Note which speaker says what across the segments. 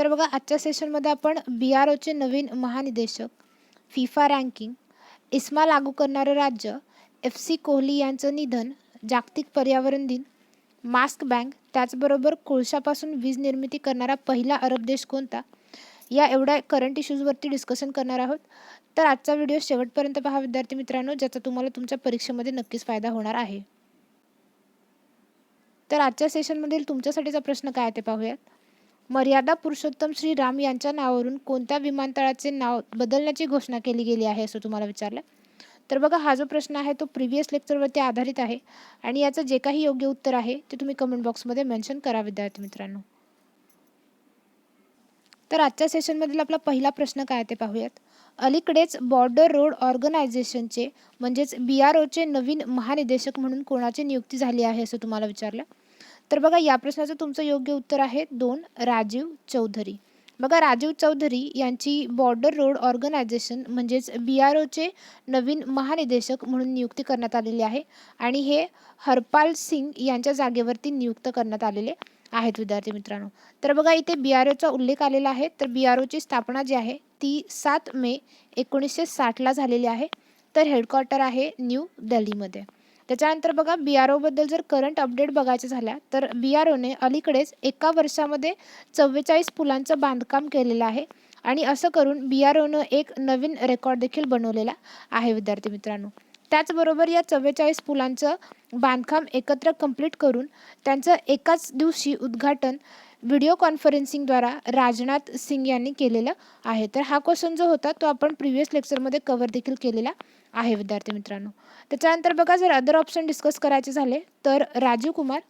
Speaker 1: तर बघा आजच्या सेशनमध्ये आपण बी आर ओचे नवीन महानिदेशक फिफा रँकिंग इस्मा लागू करणारं राज्य एफ सी कोहली यांचं निधन जागतिक पर्यावरण दिन मास्क बँक त्याचबरोबर कोळशापासून वीज निर्मिती करणारा पहिला अरब देश कोणता? या एवढ्या करंट इश्यूजवरती डिस्कशन करणार आहोत. तर आजचा व्हिडिओ शेवटपर्यंत पहा विद्यार्थी मित्रांनो ज्याचा तुम्हाला तुमच्या परीक्षेमध्ये नक्कीच फायदा होणार आहे. तर आजच्या सेशनमधील तुमच्यासाठीचा प्रश्न काय आहे ते पाहूयात. मर्यादा पुरुषोत्तम श्री राम यांच्या नावावरून कोणत्या विमानतळाचे नाव बदलण्याची घोषणा केली गेली आहे असं तुम्हाला विचारलं? तर बघा हा जो प्रश्न आहे तो प्रिव्हियस लेक्चरवरती आधारित आहे आणि याचं जे काही योग्य उत्तर आहे ते तुम्ही कमेंट बॉक्समध्ये मेन्शन करा विद्यार्थी मित्रांनो. तर आजच्या सेशनमधील आपला पहिला प्रश्न काय ते पाहूयात. अलीकडेच बॉर्डर रोड ऑर्गनायझेशनचे म्हणजेच बी आर ओचे नवीन महानिदेशक म्हणून कोणाची नियुक्ती झाली आहे असं तुम्हाला विचारलं? तर बघा या प्रश्नाचं तुमचं योग्य उत्तर आहे दोन राजीव चौधरी. बघा राजीव चौधरी यांची बॉर्डर रोड ऑर्गनायझेशन म्हणजेच बी आर ओचे नवीन महानिदेशक म्हणून नियुक्ती करण्यात आलेली आहे आणि हे हरपाल सिंग यांच्या जागेवरती नियुक्त करण्यात आलेले आहेत विद्यार्थी मित्रांनो. तर बघा इथे बी आर ओचा उल्लेख आलेला आहे. तर बी आर ओची स्थापना जी आहे ती सात मे एकोणीसशे साठला झालेली आहे. तर हेडक्वार्टर आहे न्यू दिल्लीमध्ये. त्याच्यानंतर बघा बी आर ओबद्दल जर करंट अपडेट बघायचं झाल्या तर बी आर ओने अलीकडेच एका वर्षामध्ये चव्वेचाळीस पुलांचं बांधकाम केलेलं आहे. आणि असं करून बी आर ओनं एक नवीन रेकॉर्ड देखील बनवलेला आहे विद्यार्थी मित्रांनो. त्याचबरोबर या चव्वेचाळीस पुलांचं बांधकाम एकत्र कंप्लीट करून त्यांचं एकाच दिवशी उद्घाटन व्हिडिओ कॉन्फरन्सिंगद्वारा राजनाथ सिंग यांनी केलेलं आहे. तर हा क्वेश्चन जो होता तो आपण प्रिव्हियस लेक्चरमध्ये कवर देखील केलेला आहे विद्यार्थी मित्रांनो. त्याच्यानंतर बघा जर अदर ऑप्शन डिस्कस करायचे झाले तर राजीव कुमार.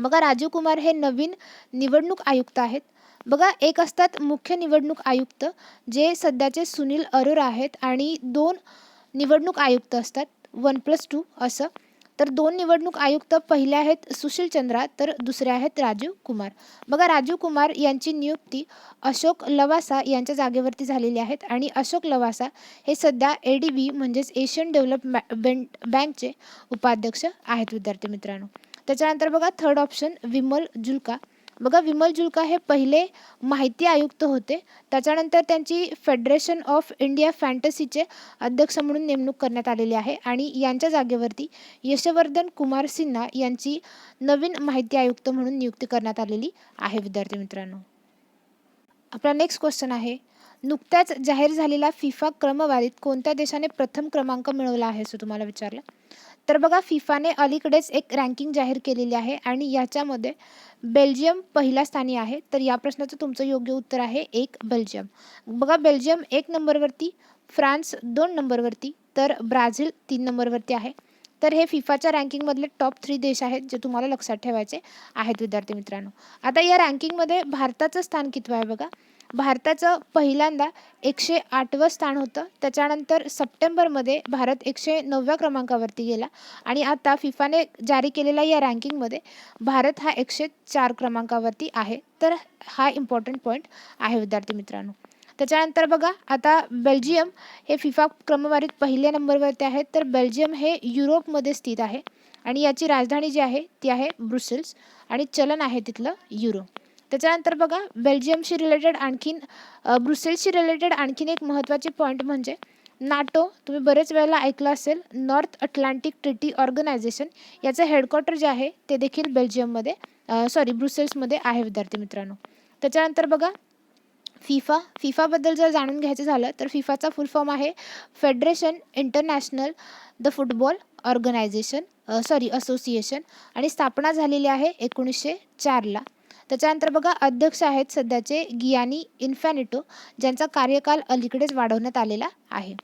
Speaker 1: बघा राजीव कुमार हे नवीन निवडणूक आयुक्त आहेत. बघा एक असतात मुख्य निवडणूक आयुक्त जे सध्याचे सुनील अरोरा आहेत आणि दोन निवडणूक आयुक्त असतात वन प्लस टू असं. तर दोन निवडणूक आयुक्त पहिले आहेत सुशील चंद्रा तर दुसरे आहेत राजीव कुमार. बघा राजीव कुमार यांची नियुक्ती अशोक लवासा यांच्या जागेवरती झालेली आहेत आणि अशोक लवासा हे सध्या ए डी बी म्हणजेच एशियन डेव्हलपमेंट बँकचे उपाध्यक्ष आहेत विद्यार्थी मित्रांनो. त्याच्यानंतर बघा थर्ड ऑप्शन विमल जुल्का. बघा विमल जुल्का हे पहिले माहिती आयुक्त होते. त्याच्यानंतर त्यांची फेडरेशन ऑफ इंडिया फॅन्टसीचे अध्यक्ष म्हणून नेमणूक करण्यात आलेली आहे. आणि यांच्या जागेवरती यशवर्धन कुमार सिन्हा यांची नवीन माहिती आयुक्त म्हणून नियुक्ती करण्यात आलेली आहे विद्यार्थी मित्रांनो. आपला नेक्स्ट क्वेश्चन आहे. नुकत्याच जाहीर झालेल्या फिफा क्रमवारीत कोणत्या देशाने प्रथम क्रमांक मिळवला आहे असं तुम्हाला विचारलं? तर बघा फिफाने अलीकडेच एक रँकिंग जाहीर केलेली आहे आणि याच्यामध्ये बेल्जियम पहिल्या स्थानी आहे. तर या प्रश्नाचं तुमचं योग्य उत्तर आहे एक बेल्जियम. बघा बेल्जियम एक नंबरवरती फ्रान्स दोन नंबरवरती तर ब्राझील तीन नंबरवरती आहे. तर हे फिफाच्या रँकिंगमधले टॉप थ्री देश आहेत जे तुम्हाला लक्षात ठेवायचे आहेत विद्यार्थी मित्रांनो. आता या रँकिंगमध्ये भारताचं स्थान कितवं आहे बघा? भारताचं पहिल्यांदा एकशे आठवं स्थान होतं. त्याच्यानंतर सप्टेंबरमध्ये भारत एकशे नवव्या क्रमांकावरती गेला आणि आता फिफाने जारी केलेल्या या रँकिंगमध्ये भारत हा एकशे चार क्रमांकावरती आहे. तर हा इम्पॉर्टंट पॉईंट आहे विद्यार्थी मित्रांनो. त्याच्यानंतर बघा आता बेल्जियम हे फिफा क्रमवारीत पहिल्या नंबरवरती आहे. तर बेल्जियम हे युरोपमध्ये स्थित आहे आणि याची राजधानी जी आहे ती आहे ब्रुसेल्स आणि चलन आहे तिथलं युरो. त्याच्यानंतर बघा बेल्जियमशी रिलेटेड आणखीन ब्रुसेल्सशी रिलेटेड आणखीन एक महत्त्वाची पॉईंट म्हणजे नाटो तुम्ही बरेच वेळेला ऐकलं असेल नॉर्थ अटलांटिक ट्रिटी ऑर्गनायझेशन याचं हेडक्वार्टर जे आहे ते देखील बेल्जियममध्ये सॉरी ब्रुसेल्समध्ये आहे विद्यार्थी मित्रांनो. त्याच्यानंतर बघा फिफा फिफाबद्दल जर जाणून घ्यायचं झालं तर फिफाचा फुल फॉर्म आहे federation international the football organisation sorry association आणि स्थापना झालेली आहे एकोणीसशे चारला. त्याच्यानंतर बघा अध्यक्ष आहेत सध्याचे गियानी इन्फॅनिटो ज्यांचा कार्यकाल अलीकडेच वाढवण्यात आलेला आहे.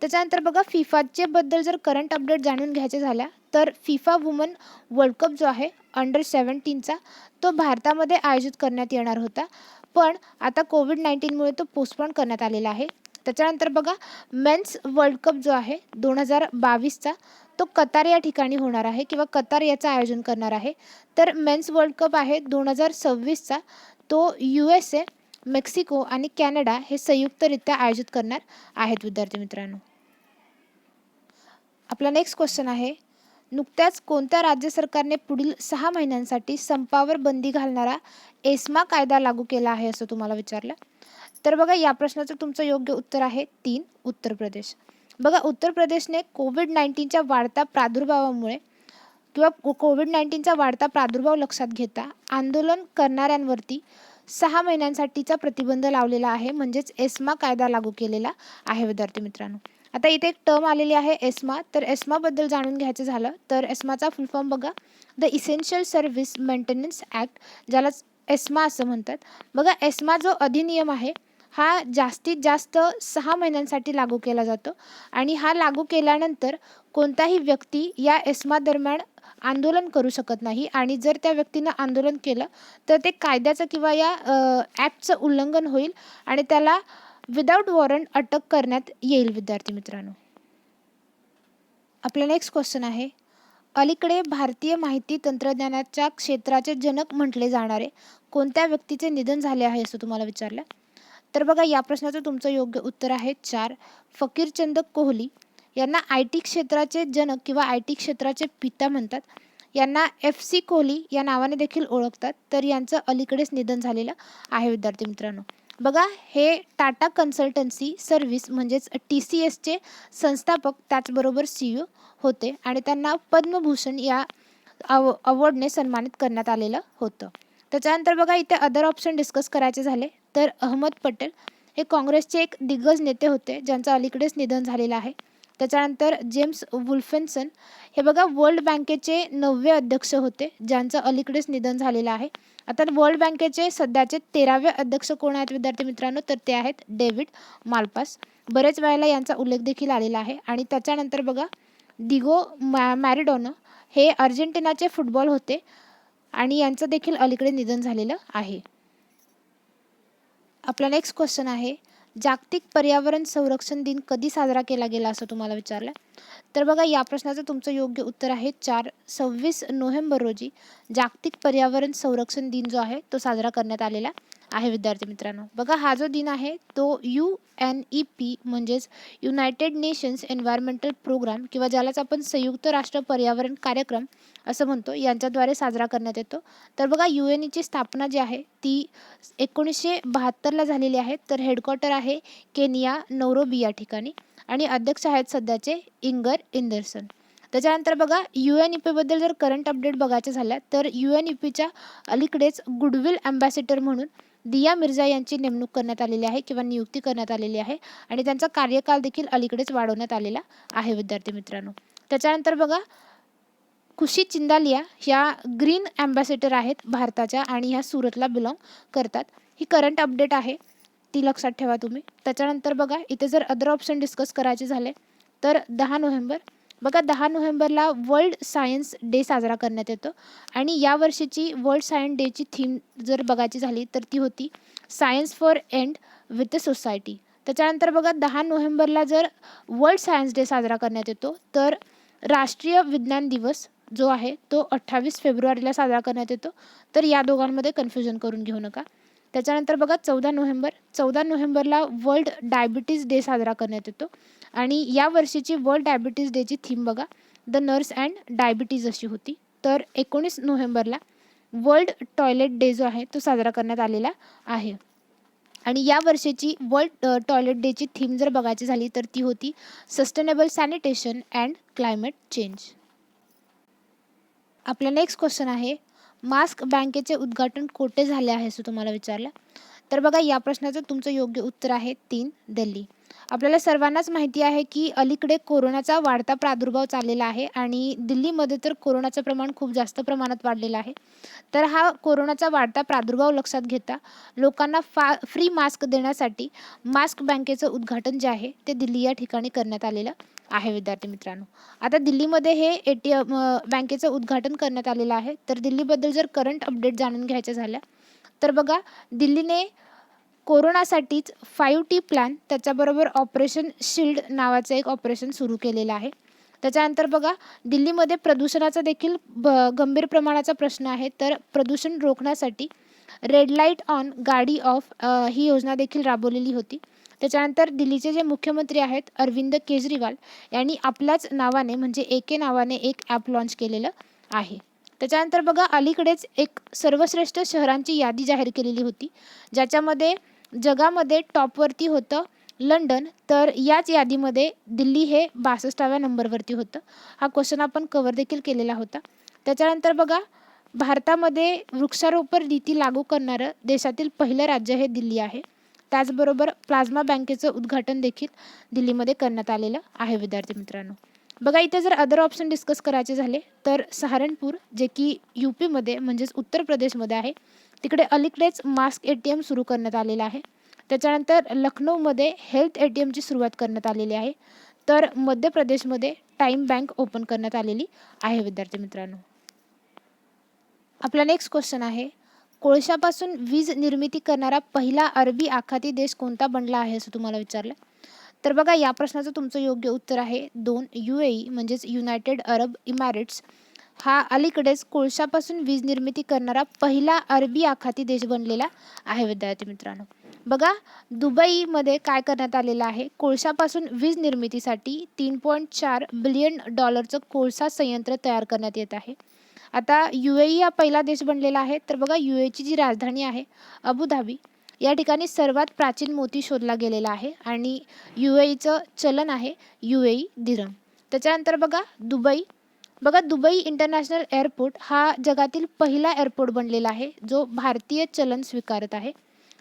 Speaker 1: त्याच्यानंतर बघा फिफाचे बद्दल जर करंट अपडेट जाणून घ्यायचे झाल्या तर फिफा वुमन वर्ल्ड कप जो आहे अंडर सेवन्टीनचा तो भारतामध्ये आयोजित करण्यात येणार होता. पण आता कोविड नाईन्टीनमुळे तो पोस्टपोन करण्यात आलेला आहे. त्याच्यानंतर बघा मेन्स वर्ल्ड कप जो आहे दोन हजार बावीसचा तो कतार या ठिकाणी होणार आहे किंवा कतार याचं आयोजन करणार आहे. तर मेन्स वर्ल्ड कप आहे दोन हजार सव्वीसचा तो यू एस ए मेक्सिको आणि कॅनडा हे संयुक्तरित्या आयोजित करणार आहेत विद्यार्थी मित्रांनो. आपला नेक्स्ट क्वेश्चन आहे नुकत्याच कोणत्या राज्य सरकारने पुढील सहा महिन्यांसाठी संपावर बंदी घालणारा एस्मा कायदा लागू केला आहे असं तुम्हाला विचारलं? तर बघा या प्रश्नाचं तुमचं योग्य उत्तर आहे तीन उत्तर प्रदेश. बघा उत्तर प्रदेशने कोविड नाईन्टीनच्या वाढता प्रादुर्भावामुळे किंवा कोविड नाईन्टीनचा वाढता प्रादुर्भाव लक्षात घेता आंदोलन करणाऱ्यांवरती सहा महिन्यांसाठीचा प्रतिबंध लावलेला आहे म्हणजेच एस्मा कायदा लागू केलेला आहे विद्यार्थी मित्रांनो. आता इथे एक टर्म आलेली आहे एस्मा. तर एस्माबद्दल जाणून घ्यायचं झालं तर एस्माचा फुल फॉर्म बघा. The essential service maintenance act ज्याला एस्मा असं म्हणतात. बघा एस्मा जो अधिनियम आहे हा जास्तीत जास्त सहा महिन्यांसाठी लागू केला जातो. आणि हा लागू केल्यानंतर कोणताही व्यक्ती या एस्मा दरम्यान आंदोलन करू शकत नाही. आणि जर त्या व्यक्तीनं आंदोलन केलं तर ते कायद्याचं किंवा या ॲपचं उल्लंघन होईल आणि त्याला विदाऊट वॉरंट अटक करण्यात येईल विद्यार्थी मित्रांनो. आपला नेक्स्ट क्वेश्चन आहे. अलीकडे भारतीय माहिती तंत्रज्ञानाच्या क्षेत्राचे जनक म्हटले जाणारे कोणत्या व्यक्तीचे निधन झाले आहे असं तुम्हाला विचारलं? तर बघा या प्रश्नाचं तुमचं योग्य उत्तर आहे चार. फकीरचंद कोहली यांना आय टी क्षेत्राचे जनक किंवा आय टी क्षेत्राचे पिता म्हणतात. यांना एफ सी कोहली या नावाने देखील ओळखतात. तर यांचं अलीकडेच निधन झालेलं आहे विद्यार्थी मित्रांनो. बघा हे टाटा कन्सल्टन्सी सर्व्हिस म्हणजेच टी सी एसचे संस्थापक त्याचबरोबर सी यू होते आणि त्यांना पद्मभूषण या अव अवॉर्डने सन्मानित करण्यात आलेलं होतं. त्याच्यानंतर बघा इथे अदर ऑप्शन डिस्कस करायचे झाले. तर अहमद पटेल हे काँग्रेसचे एक दिग्गज नेते होते ज्यांचं अलीकडेच निधन झालेलं आहे. त्याच्यानंतर जेम्स वुल्फेन्सन हे बघा वर्ल्ड बँकेचे नववे अध्यक्ष होते ज्यांचं अलीकडेच निधन झालेलं आहे. आता वर्ल्ड बँकेचे सध्याचे तेरावे अध्यक्ष कोण आहेत विद्यार्थी मित्रांनो? तर ते आहेत डेव्हिड मालपास. बरेच वेळेला यांचा उल्लेख देखील आलेला आहे. आणि त्याच्यानंतर बघा दिगो मॅ मॅरिडोनो हे अर्जेंटिनाचे फुटबॉल होते आणि यांचं देखील अलीकडे निधन झालेलं आहे. आपला नेक्स्ट क्वेश्चन आहे जागतिक पर्यावरण संरक्षण दिन कधी साजरा केला गेला असं तुम्हाला विचारलं तर बघा या प्रश्नाचं तुमचं योग्य उत्तर आहे चार सव्वीस नोव्हेंबर रोजी जागतिक पर्यावरण संरक्षण दिन जो आहे तो साजरा करण्यात आलेला आहे विद्यार्थी मित्रांनो. बघा हा जो दिन आहे तो यू एन ई पी म्हणजेच युनायटेड नेशन्स एन्व्हायरमेंटल प्रोग्राम किंवा ज्यालाच आपण संयुक्त राष्ट्र पर्यावरण कार्यक्रम असं म्हणतो. यांच्याद्वारे साजरा करण्यात येतो. तर बघा यू एन ईची स्थापना जी आहे ती एकोणीसशे बहात्तरला झालेली आहे. तर हेडक्वार्टर आहे केनिया नौरोबी या ठिकाणी. आणि अध्यक्ष आहेत सध्याचे इंगर इंदरसन. त्याच्यानंतर बघा यू एन ई पीबद्दल जर करंट अपडेट बघायचं झालं तर यू एन ई पीच्या अलीकडेच गुडविल अँबॅसेडर म्हणून दिया मिर्झा यांची नेमणूक करण्यात आलेली आहे किंवा नियुक्ती करण्यात आलेली आहे. आणि त्यांचा कार्यकाल देखील अलीकडेच वाढवण्यात आलेला आहे विद्यार्थी मित्रांनो. त्याच्यानंतर बघा खुशी चिंदालिया ह्या ग्रीन ॲम्बॅसेडर आहेत भारताच्या आणि ह्या सुरतला बिलॉंग करतात. ही करंट अपडेट आहे. ती लक्षात ठेवा तुम्ही. त्याच्यानंतर बघा इथे जर अदर ऑप्शन डिस्कस करायचे झाले तर दहा नोव्हेंबर. बघा दहा नोव्हेंबरला वर्ल्ड सायन्स डे साजरा करण्यात येतो. आणि या वर्षीची वर्ल्ड सायन्स डेची थीम जर बघायची झाली तर ती होती science for end with the society त्याच्यानंतर बघा दहा नोव्हेंबरला जर वर्ल्ड सायन्स डे साजरा करण्यात येतो तर राष्ट्रीय विज्ञान दिवस जो आहे तो अठ्ठावीस फेब्रुवारीला साजरा करण्यात येतो. तर या दोघांमध्ये कन्फ्युजन करून घेऊ नका. त्याच्यानंतर बघा चौदा नोव्हेंबर चौदा नोव्हेंबरला वर्ल्ड डायबिटीज डे साजरा करण्यात येतो. आणि या वर्षीची वर्ल्ड डायबिटीज डेची थीम बघा द नर्स अँड डायबिटीज अशी होती. तर एकोणीस नोव्हेंबरला वर्ल्ड टॉयलेट डे जो आहे तो साजरा करण्यात आलेला आहे. आणि या वर्षीची वर्ल्ड टॉयलेट डेची थीम जर बघायची झाली तर ती होती sustainable sanitation and climate change आपला नेक्स्ट क्वेश्चन आहे मास्क बँकेचे उद्घाटन कोठे झाले आहे असं तुम्हाला विचारलं? तर बघा या प्रश्नाचं तुमचं योग्य उत्तर आहे तीन दिल्ली. आपल्याला सर्वांनाच माहिती आहे की अलीकडे कोरोनाचा वाढता प्रादुर्भाव चाललेला आहे आणि दिल्लीमध्ये तर कोरोनाचं प्रमाण खूप जास्त प्रमाणात वाढलेलं आहे. तर हा कोरोनाचा वाढता प्रादुर्भाव लक्षात घेता लोकांना फा फ्री मास्क देण्यासाठी मास्क बँकेचं उद्घाटन जे आहे ते दिल्ली या ठिकाणी करण्यात आलेलं. आहे विद्यार्थी मित्रांनो. आता दिल्लीमध्ये हे ए टी एम बँकेचं उद्घाटन करण्यात आलेलं आहे. तर दिल्लीबद्दल जर करंट अपडेट जाणून घ्यायच्या झाल्या तर बघा दिल्लीने कोरोनासाठीच फाईव्ह टी प्लॅन त्याच्याबरोबर ऑपरेशन शिल्ड नावाचं एक ऑपरेशन सुरू केलेलं आहे. त्याच्यानंतर बघा दिल्लीमध्ये प्रदूषणाचा देखील ब गंभीर प्रमाणाचा प्रश्न आहे. तर प्रदूषण रोखण्यासाठी रेड लाइट ऑन गाडी ऑफ ही योजना देखील राबवलेली होती. त्याच्यानंतर दिल्लीचे जे मुख्यमंत्री आहेत अरविंद केजरीवाल यांनी आपल्याच नावाने म्हणजे एके नावाने एक ॲप लॉन्च केलेलं आहे. त्याच्यानंतर बघा अलीकडेच एक सर्वश्रेष्ठ शहरांची यादी जाहीर केलेली होती ज्याच्यामध्ये जगामध्ये टॉपवरती होतं लंडन तर याच यादीमध्ये दिल्ली हे बासष्टाव्या नंबरवरती होतं. हा क्वेश्चन आपण कवर देखील केलेला होता. त्याच्यानंतर बघा भारतामध्ये वृक्षारोपण नीती लागू करणारं देशातील पहिलं राज्य हे दिल्ली आहे. त्याचबरोबर प्लाझ्मा बँकेचं उद्घाटन देखील दिल्लीमध्ये करण्यात आलेलं आहे विद्यार्थी मित्रांनो. बघा इथे जर अदर ऑप्शन डिस्कस करायचे झाले तर सहारनपूर जे की यू पीमध्ये म्हणजेच उत्तर प्रदेशमध्ये आहे तिकडे अलीकडेच मास्क ए टी एम सुरू करण्यात आलेलं आहे. त्याच्यानंतर लखनौमध्ये हेल्थ ए टी एमची सुरुवात करण्यात आलेली आहे. तर मध्य प्रदेशमध्ये टाईम बँक ओपन करण्यात आलेली आहे विद्यार्थी मित्रांनो. आपला नेक्स्ट क्वेश्चन आहे कोळशापासून वीज निर्मिती करणारा पहिला अरबी आखाती देश कोणता बनला आहे असं तुम्हाला विचारलं? तर बघा या प्रश्नाचं तुमचं योग्य उत्तर आहे दोन यू ए ई म्हणजेच युनायटेड अरब इमारेट्स. हा अलीकडेच कोळशापासून वीज निर्मिती करणारा पहिला अरबी आखाती देश बनलेला आहे विद्यार्थी मित्रांनो. बघा दुबईमध्ये काय करण्यात आलेलं आहे? कोळशापासून वीज निर्मितीसाठी तीन पॉईंट चार बिलियन डॉलरचं कोळसा संयंत्र तयार करण्यात येत आहे. आता यू ए ई हा पहिला देश बनलेला आहे. तर बघा यू एची जी राजधानी आहे अबुधाबी या ठिकाणी सर्वात प्राचीन मोती शोधला गेलेला आहे आणि यू ए ईचं चलन आहे यू ए ई दिरम. त्याच्यानंतर बघा दुबई. बघा दुबई इंटरनॅशनल एअरपोर्ट हा जगातील पहिला एअरपोर्ट बनलेला आहे जो भारतीय चलन स्वीकारत आहे.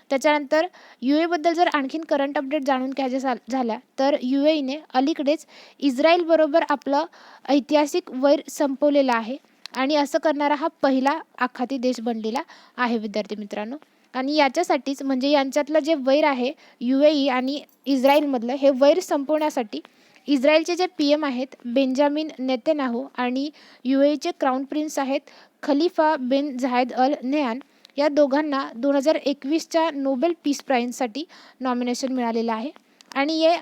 Speaker 1: त्याच्यानंतर यू एबद्दल जर आणखीन करंट अपडेट जाणून घ्यायच्या झा झाल्या तर यू एने अलीकडेच इस्रायलबरोबर आपलं ऐतिहासिक वैर संपवलेलं आहे. आणि असं करणारा हा पहिला आखाती देश बनलेला आहे विद्यार्थी मित्रांनो. आणि याच्यासाठीच म्हणजे यांच्यातलं जे वैर आहे यू ए ई आणि इस्रायलमधलं हे वैर संपवण्यासाठी इस्रायलचे जे पी एम आहेत बेंजामिन नेतेनाहू आणि यू एचे क्राऊन प्रिन्स आहेत Khalifa bin Zayed Al Nahyan या दोघांना दोन हजार एकवीसच्या नोबेल पीस प्राईजसाठी नॉमिनेशन मिळालेलं आहे. आणि हे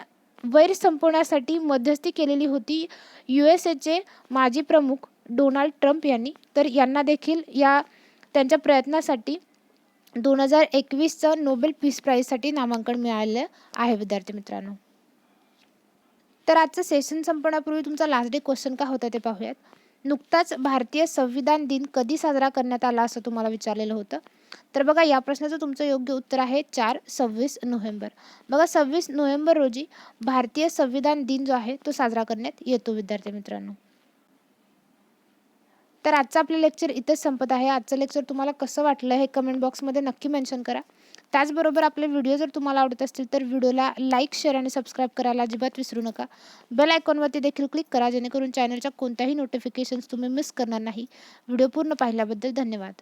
Speaker 1: वैर संपवण्यासाठी मध्यस्थी केलेली होती यू एस एचे माजी प्रमुख डोनाल्ड ट्रम्प यांनी तर यांना देखील या त्यांच्या प्रयत्नासाठी दोन हजार एकवीसचं नोबेल पीस प्राईजसाठी नामांकन मिळालेलं आहे विद्यार्थी मित्रांनो. तर आजचं सेशन संपण्यापूर्वी तुमचा लास्ट डे क्वेश्चन का होता ते पाहूयात. नुकताच भारतीय संविधान दिन कधी साजरा करण्यात आला असं तुम्हाला विचारलेलं होतं? तर बघा या प्रश्नाचं तुमचं योग्य उत्तर आहे चार सव्वीस नोव्हेंबर. बघा सव्वीस नोव्हेंबर रोजी भारतीय संविधान दिन जो आहे तो साजरा करण्यात येतो विद्यार्थी मित्रांनो. तर आजचं आपलं लेक्चर इथेच संपत आहे. आजचं लेक्चर तुम्हाला कसं वाटलं हे कमेंट बॉक्समध्ये नक्की मेन्शन करा. त्याचबरोबर आपले व्हिडिओ जर तुम्हाला आवडत असतील तर व्हिडिओला लाईक शेअर आणि सबस्क्राईब करायला अजिबात विसरू नका. बेल आयकॉनवरती देखील क्लिक करा जेणेकरून चॅनलच्या कोणत्याही नोटिफिकेशन्स तुम्ही मिस करणार नाही. व्हिडिओ पूर्ण पाहिल्याबद्दल धन्यवाद.